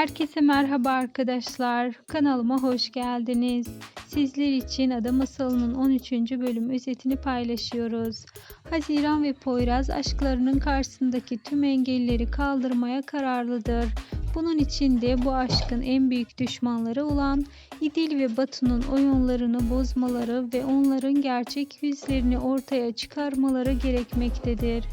Herkese merhaba arkadaşlar. Kanalıma hoş geldiniz. Sizler için Ada Masalı'nın 13. bölüm özetini paylaşıyoruz. Haziran ve Poyraz aşklarının karşısındaki tüm engelleri kaldırmaya kararlıdır. Bunun için de bu aşkın en büyük düşmanları olan İdil ve Batu'nun oyunlarını bozmaları ve onların gerçek yüzlerini ortaya çıkarmaları gerekmektedir.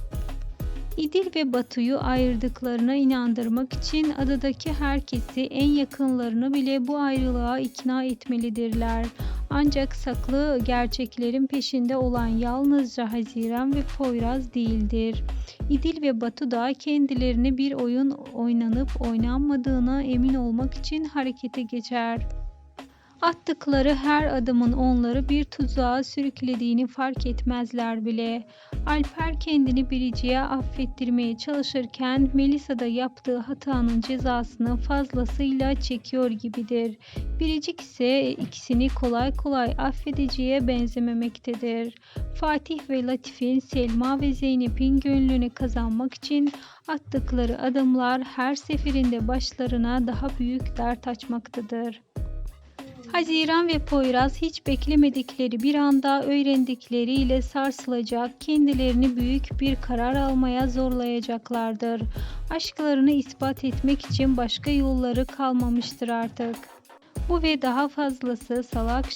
İdil ve Batu'yu ayırdıklarına inandırmak için adadaki herkesi en yakınlarını bile bu ayrılığa ikna etmelidirler. Ancak saklı gerçeklerin peşinde olan yalnızca Haziran ve Poyraz değildir. İdil ve Batu da kendilerini bir oyun oynanıp oynanmadığına emin olmak için harekete geçer. Attıkları her adımın onları bir tuzağa sürüklediğini fark etmezler bile. Alper kendini Biricik'e affettirmeye çalışırken Melisa da yaptığı hatanın cezasını fazlasıyla çekiyor gibidir. Biricik ise ikisini kolay kolay affedeceğe benzememektedir. Fatih ve Latif'in Selma ve Zeynep'in gönlünü kazanmak için attıkları adımlar her seferinde başlarına daha büyük dert açmaktadır. Haziran ve Poyraz hiç beklemedikleri bir anda öğrendikleriyle sarsılacak, kendilerini büyük bir karar almaya zorlayacaklardır. Aşklarını ispat etmek için başka yolları kalmamıştır artık. Bu ve daha fazlası Salı